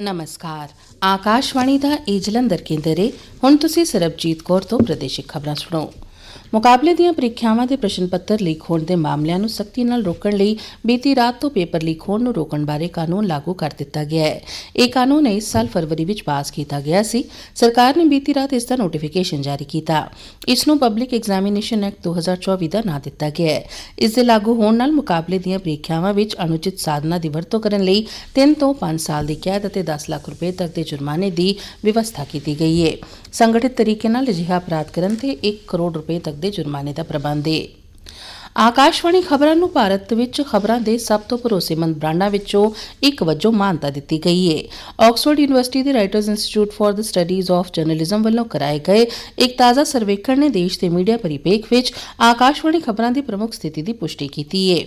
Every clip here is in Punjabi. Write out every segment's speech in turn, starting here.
ਨਮਸਕਾਰ ਆਕਾਸ਼ਵਾਣੀ ਦਾ ਇਹ ਜਲੰਧਰ ਕੇਂਦਰ ਹੈ ਹੁਣ ਤੁਸੀਂ ਸਰਬਜੀਤ ਕੌਰ ਤੋਂ ਪ੍ਰਦੇਸ਼ਿਕ ਖਬਰਾਂ ਸੁਣੋ ਮੁਕਾਬਲੇ ਦੀਆਂ ਪ੍ਰੀਖਿਆਵਾਂ ਦੇ ਪ੍ਰਸ਼ਨ ਪੱਤਰ ਲੀਕ ਹੋਣ ਦੇ ਮਾਮਲਿਆਂ ਨੂੰ ਸਖਤੀ ਨਾਲ ਰੋਕਣ ਲਈ ਬੀਤੀ ਰਾਤ ਤੋਂ ਪੇਪਰ ਲੀਕ ਹੋਣ ਨੂੰ ਰੋਕਣ ਬਾਰੇ ਕਾਨੂੰਨ ਲਾਗੂ ਕਰ ਦਿੱਤਾ ਗਿਆ ਹੈ। ਇਹ ਕਾਨੂੰਨ ਇਸ ਸਾਲ ਫਰਵਰੀ ਵਿੱਚ ਪਾਸ ਕੀਤਾ ਗਿਆ ਸੀ। ਸਰਕਾਰ ਨੇ ਬੀਤੀ ਰਾਤ ਇਸ ਦਾ ਨੋਟੀਫਿਕੇਸ਼ਨ ਜਾਰੀ ਕੀਤਾ। ਇਸ ਨੂੰ ਪਬਲਿਕ ਐਗਜ਼ਾਮੀਨੇਸ਼ਨ ਐਕਟ 2024 ਦਾ ਨਾਂ ਦਿੱਤਾ ਗਿਆ ਹੈ। ਇਸ ਦੇ ਲਾਗੂ ਹੋਣ ਨਾਲ ਮੁਕਾਬਲੇ ਦੀਆਂ ਪ੍ਰੀਖਿਆਵਾਂ ਵਿੱਚ ਅਨੁਚਿਤ ਸਾਧਨਾਂ ਦੀ ਵਰਤੋਂ ਕਰਨ ਲਈ 3 ਤੋਂ 5 ਸਾਲ ਦੀ ਕੈਦ ਅਤੇ 10 ਲੱਖ ਰੁਪਏ ਤੱਕ ਦੇ ਜੁਰਮਾਨੇ ਦੀ ਵਿਵਸਥਾ ਕੀਤੀ ਗਈ ਹੈ। ਸੰਗਠਿਤ ਤਰੀਕੇ ਨਾਲ ਅਜਿਹਾ ਅਪਰਾਧ ਕਰਨ ਤੇ 1 ਕਰੋੜ ਰੁਪਏ ਤੱਕ ਦੇ ਜੁਰਮਾਨੇ ਦਾ ਪ੍ਰਬੰਧ ਹੈ ਆਕਾਸ਼ਵਾਣੀ ਖਬਰਾਂ ਨੂੰ ਭਾਰਤ ਵਿੱਚ ਖਬਰਾਂ ਦੇ ਸਭ ਤੋਂ ਭਰੋਸੇਮੰਦ ਬ੍ਰਾਂਡਾਂ ਵਿੱਚੋਂ ਇੱਕ ਵਜੋਂ ਮਾਨਤਾ ਦਿੱਤੀ ਗਈ ਹੈ ਆਕਸਫੋਰਡ ਯੂਨੀਵਰਸਿਟੀ ਦੇ Reuters Institute for the studies of journalism ਵੱਲੋਂ ਕਰਾਏ ਗਏ ਇੱਕ ਤਾਜ਼ਾ ਸਰਵੇਖਣ ਨੇ ਦੇਸ਼ ਦੇ ਮੀਡੀਆ ਪਰਿਪੇਖ ਵਿੱਚ ਆਕਾਸ਼ਵਾਣੀ ਖਬਰਾਂ ਦੀ ਪ੍ਰਮੁੱਖ ਸਥਿਤੀ ਦੀ ਪੁਸ਼ਟੀ ਕੀਤੀ ਹੈ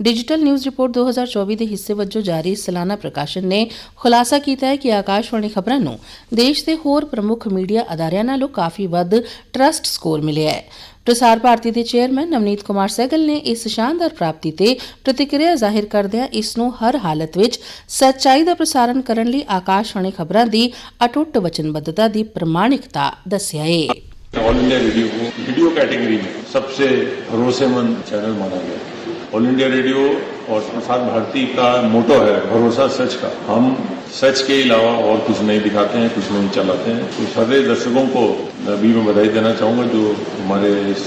ਡਿਜੀਟਲ ਨਿਊਜ਼ ਰਿਪੋਰਟ 2024 ਦੇ ਹਿੱਸੇ ਵਜੋਂ ਜਾਰੀ ਇਸ ਸਾਲਾਨਾ ਪ੍ਰਕਾਸ਼ਨ ਨੇ ਖੁਲਾਸਾ ਕੀਤਾ ਹੈ ਕਿ ਆਕਾਸ਼ਵਾਣੀ ਖਬਰਾਂ ਨੂੰ ਦੇਸ਼ ਦੇ ਹੋਰ ਪ੍ਰਮੁੱਖ ਮੀਡੀਆ ਅਦਾਰਿਆਂ ਨਾਲੋਂ ਕਾਫੀ ਵੱਧ ਟਰਸਟ ਸਕੋਰ ਮਿਲਿਆ ਹੈ ਪ੍ਰਸਾਰ ਭਾਰਤੀ ਦੇ ਚੇਅਰਮੈਨ ਨਵਨੀਤ ਕੁਮਾਰ ਸਹਿਗਲ ਨੇ ਇਸ ਸ਼ਾਨਦਾਰ ਪ੍ਰਾਪਤੀ ਤੇ ਪ੍ਰਤੀਕਿਰਿਆ ਜ਼ਾਹਿਰ ਕਰਦਿਆਂ ਇਸ ਨੂੰ ਹਰ ਹਾਲਤ ਵਿੱਚ ਸੱਚਾਈ ਦਾ ਪ੍ਰਸਾਰਣ ਕਰਨ ਲਈ ਆਕਾਸ਼ਵਾਣੀ ਖਬਰਾਂ ਦੀ ਅਟੁੱਟ ਵਚਨਬੱਧਤਾ ਦੀ ਪ੍ਰਮਾਣਿਕਤਾ ਦੱਸਿਆ ਹੈ ऑल इंडिया रेडियो को वीडियो कैटेगरी में सबसे भरोसेमंद चैनल माना गया ऑल इंडिया रेडियो और प्रसार भारती का मोटो है, भरोसा सच का। हम सच के अलावा और कुछ नहीं दिखाते हैं, कुछ नहीं चलाते हैं। तो सारे दर्शकों को भी मैं बधाई देना चाहूँगा जो हमारे इस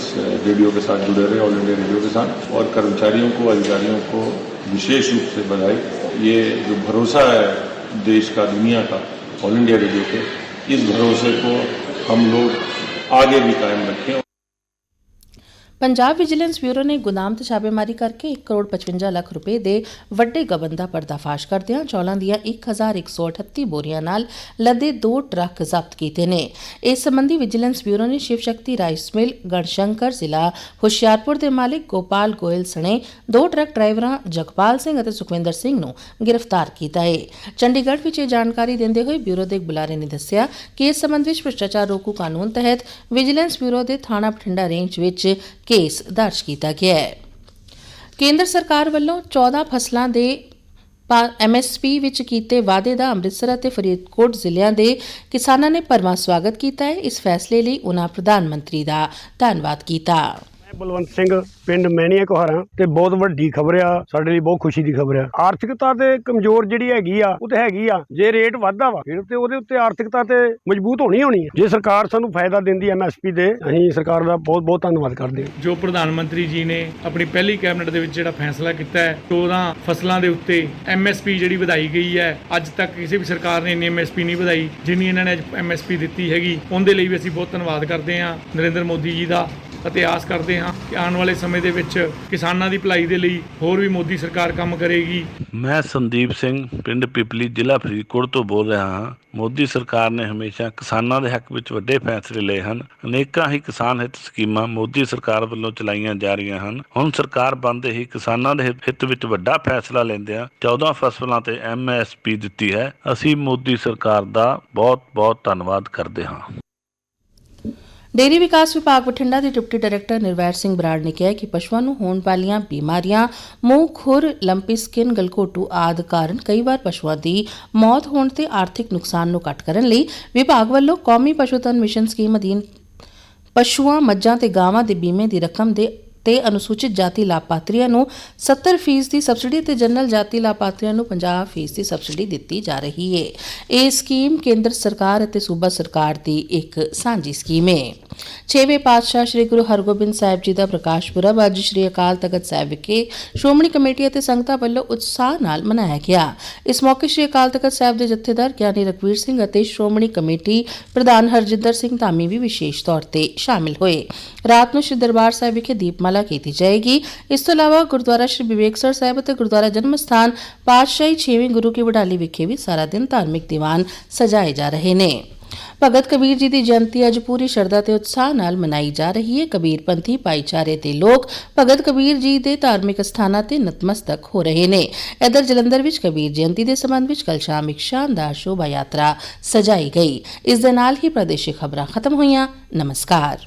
रेडियो के साथ जुड़े रहे ऑल इंडिया रेडियो के साथ, और कर्मचारियों को, अधिकारियों को विशेष रूप से बधाई। ये जो भरोसा है देश का, दुनिया का ऑल इंडिया रेडियो के, इस भरोसे को हम लोग आगे भी कायम रखें। ਪੰਜਾਬ ਵਿਜੀਲੈਂਸ ਬਿਊਰੋ ਨੇ ਗੁਦਾਮ ਤੇ ਛਾਪੇਮਾਰੀ ਕਰਕੇ 1 ਕਰੋੜ 55 ਲੱਖ ਰੁਪਏ ਦੇ ਵੱਡੇ ਗਬਨ ਦਾ ਪਰਦਾਫਾਸ਼ ਕਰਦਿਆਂ ਚੌਲਾਂ ਦੀਆਂ 1138 ਬੋਰੀਆਂ ਨਾਲ ਲੱਦੇ ਦੋ ਟਰੱਕ ਜ਼ਬਤ ਕੀਤੇ ਨੇ। ਇਸ ਸੰਬੰਧੀ ਵਿਜੀਲੈਂਸ ਬਿਊਰੋ ਨੇ ਸ਼ਿਵ ਸ਼ਕਤੀ ਰਾਈਸ ਮਿਲ, ਗੜਸ਼ੰਕਰ ਜ਼ਿਲ੍ਹਾ, ਹੁਸ਼ਿਆਰਪੁਰ ਦੇ ਮਾਲਿਕ ਗੋਪਾਲ ਗੋਇਲ ਸਣੇ ਦੋ ਟਰੱਕ ਡਰਾਈਵਰਾਂ ਜਗਪਾਲ ਸਿੰਘ ਅਤੇ ਸੁਖਵਿੰਦਰ ਸਿੰਘ ਨੂੰ ਗ੍ਰਿਫਤਾਰ ਕੀਤਾ ਹੈ ਚੰਡੀਗੜ੍ਹ ਵਿੱਚ ਇਹ ਜਾਣਕਾਰੀ ਦਿੰਦੇ ਹੋਏ ਬਿਊਰੋ ਦੇ ਇੱਕ ਬੁਲਾਰੇ ਨੇ ਦੱਸਿਆ ਕਿ ਇਸ ਸੰਬੰਧ ਵਿੱਚ ਭ੍ਰਿਸ਼ਟਾਚਾਰ ਰੋਕੂ ਕਾਨੂੰਨ ਤਹਿਤ ਵਿਜੀਲੈਂਸ ਬਿਊਰੋ ਦੇ ਥਾਣਾ ਬਠਿੰਡਾ ਰੇਂਜ ਵਿੱਚ ਕੇਸ ਦਰਜ ਕੀਤਾ ਗਿਆ ਹੈ। ਕੇਂਦਰ ਸਰਕਾਰ ਵੱਲੋਂ 14 ਫਸਲਾਂ ਦੇ ਐਮਐਸਪੀ ਵਿੱਚ ਕੀਤੇ ਵਾਅਦੇ ਦਾ ਅੰਮ੍ਰਿਤਸਰ ਅਤੇ ਫਰੀਦਕੋਟ ਜ਼ਿਲ੍ਹਿਆਂ ਦੇ ਕਿਸਾਨਾਂ ਨੇ ਭਰਵਾਂ ਸਵਾਗਤ ਕੀਤਾ ਹੈ। ਇਸ ਫੈਸਲੇ ਲਈ ਉਨ੍ਹਾਂ ਪ੍ਰਧਾਨ ਮੰਤਰੀ ਦਾ ਧੰਨਵਾਦ ਕੀਤਾ। ਬਲਵੰਤ ਸਿੰਘ, ਪਿੰਡ ਮੈਣੀਆਂ ਕੋਹਾਰਾਂ, ਤੇ ਬਹੁਤ ਵੱਡੀ ਖਬਰ ਆ, ਸਾਡੇ ਲਈ ਬਹੁਤ ਖੁਸ਼ੀ ਦੀ ਖਬਰ ਆ। ਆਰਥਿਕਤਾ ਤੇ ਕਮਜ਼ੋਰ ਜਿਹੜੀ ਹੈਗੀ ਆ, ਉਹ ਤੇ ਹੈਗੀ ਆ, ਜੇ ਰੇਟ ਵੱਧਦਾ ਵਾ, ਫਿਰ ਤੇ ਉਹਦੇ ਉੱਤੇ ਆਰਥਿਕਤਾ ਤੇ ਮਜ਼ਬੂਤ ਹੋਣੀ ਹੋਣੀ ਹੈ ਜੇ ਸਰਕਾਰ ਸਾਨੂੰ ਫਾਇਦਾ ਦਿੰਦੀ ਐਮਐਸਪੀ ਦੇ, ਅਸੀਂ ਸਰਕਾਰ ਦਾ ਬਹੁਤ ਬਹੁਤ ਧੰਨਵਾਦ ਕਰਦੇ ਹਾਂ। ਜੋ ਪ੍ਰਧਾਨ ਮੰਤਰੀ ਜੀ ਨੇ ਆਪਣੀ ਪਹਿਲੀ ਕੈਬਨਿਟ ਦੇ ਵਿੱਚ ਜਿਹੜਾ ਫੈਸਲਾ ਕੀਤਾ ਹੈ 14 ਫਸਲਾਂ ਦੇ ਉੱਤੇ ਐਮਐਸਪੀ ਜਿਹੜੀ ਵਧਾਈ ਗਈ ਹੈ, ਅੱਜ ਤੱਕ ਕਿਸੇ ਵੀ ਸਰਕਾਰ ਨੇ ਇੰਨੀ ਐਮਐਸਪੀ ਨਹੀਂ ਵਧਾਈ, ਜਿੰਨੀ ਇਹਨਾਂ ਨੇ ਅੱਜ ਐਮਐਸਪੀ ਦਿੱਤੀ ਹੈਗੀ, ਉਹਦੇ ਲਈ ਵੀ ਅਸੀਂ ਬਹੁਤ ਧੰਨਵਾਦ ਕਰਦੇ ਹਾਂ ਨਰਿੰਦਰ ਮੋਦੀ ਜੀ ਦਾ। ਅਤੇ ਆਸ ਕਰਦੇ ਹਾਂ ਕਿ ਆਉਣ ਵਾਲੇ ਸਮੇਂ ਦੇ ਵਿੱਚ ਕਿਸਾਨਾਂ ਦੀ ਭਲਾਈ ਦੇ ਲਈ ਹੋਰ ਵੀ ਮੋਦੀ ਸਰਕਾਰ ਕੰਮ ਕਰੇਗੀ। ਮੈਂ ਸੰਦੀਪ ਸਿੰਘ, ਪਿੰਡ ਪਿਪਲੀ, ਜ਼ਿਲ੍ਹਾ ਫਰੀਦਕੋਟ ਤੋਂ ਬੋਲ ਰਿਹਾ ਹਾਂ। ਮੋਦੀ ਸਰਕਾਰ ਨੇ ਹਮੇਸ਼ਾ ਕਿਸਾਨਾਂ ਦੇ ਹੱਕ ਵਿੱਚ ਵੱਡੇ ਫੈਸਲੇ ਲਏ ਹਨ। ਅਨੇਕਾਂ ਹੀ ਕਿਸਾਨ ਹਿੱਤ ਸਕੀਮਾਂ ਮੋਦੀ ਸਰਕਾਰ ਵੱਲੋਂ ਚਲਾਈਆਂ ਜਾ ਰਹੀਆਂ ਹਨ। ਹੁਣ ਸਰਕਾਰ ਬੰਦੇ ਹੀ ਕਿਸਾਨਾਂ ਦੇ ਹਿੱਤ ਵਿੱਚ ਵੱਡਾ ਫੈਸਲਾ ਲੈਂਦਿਆਂ 14 ਫਸਲਾਂ ਤੇ ਐਮਐਸਪੀ ਦਿੱਤੀ ਹੈ। ਅਸੀਂ ਮੋਦੀ ਸਰਕਾਰ ਦਾ ਬਹੁਤ-ਬਹੁਤ ਧੰਨਵਾਦ ਕਰਦੇ ਹਾਂ। ਡੇਅਰੀ ਵਿਕਾਸ ਵਿਭਾਗ ਬਠਿੰਡਾ ਦੇ ਡਿਪਟੀ ਡਾਇਰੈਕਟਰ ਨਿਰਵੈਰ ਸਿੰਘ ਬਰਾੜ ਨੇ ਕਿਹਾ ਕਿ ਪਸ਼ੂਆਂ ਨੂੰ ਹੋਣ ਵਾਲੀਆਂ ਬਿਮਾਰੀਆਂ, ਮੂੰਹ, ਖੁਰ, ਲੰਪੀ, ਸਕਿਨ ਗਲਕੋਟੂ ਆਦਿ ਕਾਰਨ ਕਈ ਵਾਰ ਪਸ਼ੂਆਂ ਦੀ ਮੌਤ ਹੋਣ ਤੇ ਆਰਥਿਕ ਨੁਕਸਾਨ ਨੂੰ ਘੱਟ ਕਰਨ ਲਈ ਵਿਭਾਗ ਵੱਲੋਂ ਕੌਮੀ ਪਸ਼ੂਧਨ ਮਿਸ਼ਨ ਸਕੀਮ ਅਧੀਨ ਪਸ਼ੂਆਂ, ਮੱਝਾਂ ਤੇ ਗਾਵਾਂ ਦੇ ਬੀਮੇ ਦੀ ਰਕਮ ਦੇ ਤੇ ਅਨੁਸੂਚਿਤ ਜਾਤੀ ਲਾਭਪਾਤਰੀਆਂ ਨੂੰ 70% ਦੀ ਸਬਸਿਡੀ ਤੇ ਜਨਰਲ ਜਾਤੀ ਲਾਭਪਾਤਰੀਆਂ ਨੂੰ 50% ਦੀ ਸਬਸਿਡੀ ਦਿੱਤੀ ਜਾ ਰਹੀ ਹੈ ਇਹ ਸਕੀਮ ਕੇਂਦਰ ਸਰਕਾਰ ਅਤੇ ਸੂਬਾ ਸਰਕਾਰ ਦੀ ਇੱਕ ਸਾਂਝੀ ਸਕੀਮ ਹੈ ਛੇਵੇਂ ਪਾਤਸ਼ਾਹ ਸ੍ਰੀ ਗੁਰੂ ਹਰਗੋਬਿੰਦ ਸਾਹਿਬ ਜੀ ਦਾ ਪ੍ਰਕਾਸ਼ ਪੁਰਬ ਅੱਜ ਸ੍ਰੀ ਅਕਾਲ ਤਖਤ ਸਾਹਿਬ ਵਿਖੇ ਸ਼੍ਰੋਮਣੀ ਕਮੇਟੀ ਅਤੇ ਸੰਗਤਾਂ ਵੱਲੋਂ ਉਤਸ਼ਾਹ ਨਾਲ ਮਨਾਇਆ ਗਿਆ। ਇਸ ਮੌਕੇ ਸ੍ਰੀ ਅਕਾਲ ਤਖਤ ਸਾਹਿਬ ਦੇ ਜਥੇਦਾਰ ਗਿਆਨੀ ਰਘਵੀਰ ਸਿੰਘ ਅਤੇ ਸ਼੍ਰੋਮਣੀ ਕਮੇਟੀ ਪ੍ਰਧਾਨ ਹਰਜਿੰਦਰ ਸਿੰਘ ਧਾਮੀ ਵੀ ਵਿਸ਼ੇਸ਼ ਤੌਰ ਤੇ ਸ਼ਾਮਿਲ ਹੋਏ। ਰਾਤ ਨੂੰ ਸ੍ਰੀ ਦਰਬਾਰ ਸਾਹਿਬ ਵਿਖੇ ਦੀਪਮਾਲਾ ਕੀਤੀ ਜਾਏਗੀ। ਇਸ ਤੋਂ ਇਲਾਵਾ ਗੁਰਦੁਆਰਾ ਸ੍ਰੀ ਵਿਵੇਕਸਰ ਸਾਹਿਬ ਅਤੇ ਗੁਰਦੁਆਰਾ ਜਨਮ ਸਥਾਨ ਪਾਤਸ਼ਾਹੀ 6ਵੇਂ ਗੁਰੂ ਕੀ ਵਡਾਲੀ ਵਿਖੇ ਵੀ ਸਾਰਾ ਦਿਨ ਧਾਰਮਿਕ ਦੀਵਾਨ ਸਜਾਏ ਜਾ ਰਹੇ ਨੇ। ਭਗਤ ਕਬੀਰ ਜੀ ਦੀ ਜਯੰਤੀ ਅੱਜ ਪੂਰੀ ਸ਼ਰਧਾ ਤੇ ਉਤਸ਼ਾਹ ਨਾਲ ਮਨਾਈ ਜਾ ਰਹੀ ਹੈ। ਕਬੀਰ ਪੰਥੀ, ਭਾਈਚਾਰੇ ਦੇ ਲੋਕ ਭਗਤ ਕਬੀਰ ਜੀ ਦੇ ਧਾਰਮਿਕ ਸਥਾਨਾਂ ਤੇ ਨਤਮਸਤਕ ਹੋ ਰਹੇ ਨੇ। ਇਧਰ ਜਲੰਧਰ ਵਿੱਚ ਕਬੀਰ ਜਯੰਤੀ ਦੇ ਸੰਬੰਧ ਵਿੱਚ ਕੱਲ ਸ਼ਾਮ ਇੱਕ ਸ਼ਾਨਦਾਰ ਸ਼ੋਭਾ ਯਾਤਰਾ ਸਜਾਈ ਗਈ। ਇਸ ਦੇ ਨਾਲ ਹੀ ਪ੍ਰਦੇਸ਼ਿਕ ਖਬਰਾਂ ਖਤਮ ਹੋਈਆਂ। ਨਮਸਕਾਰ।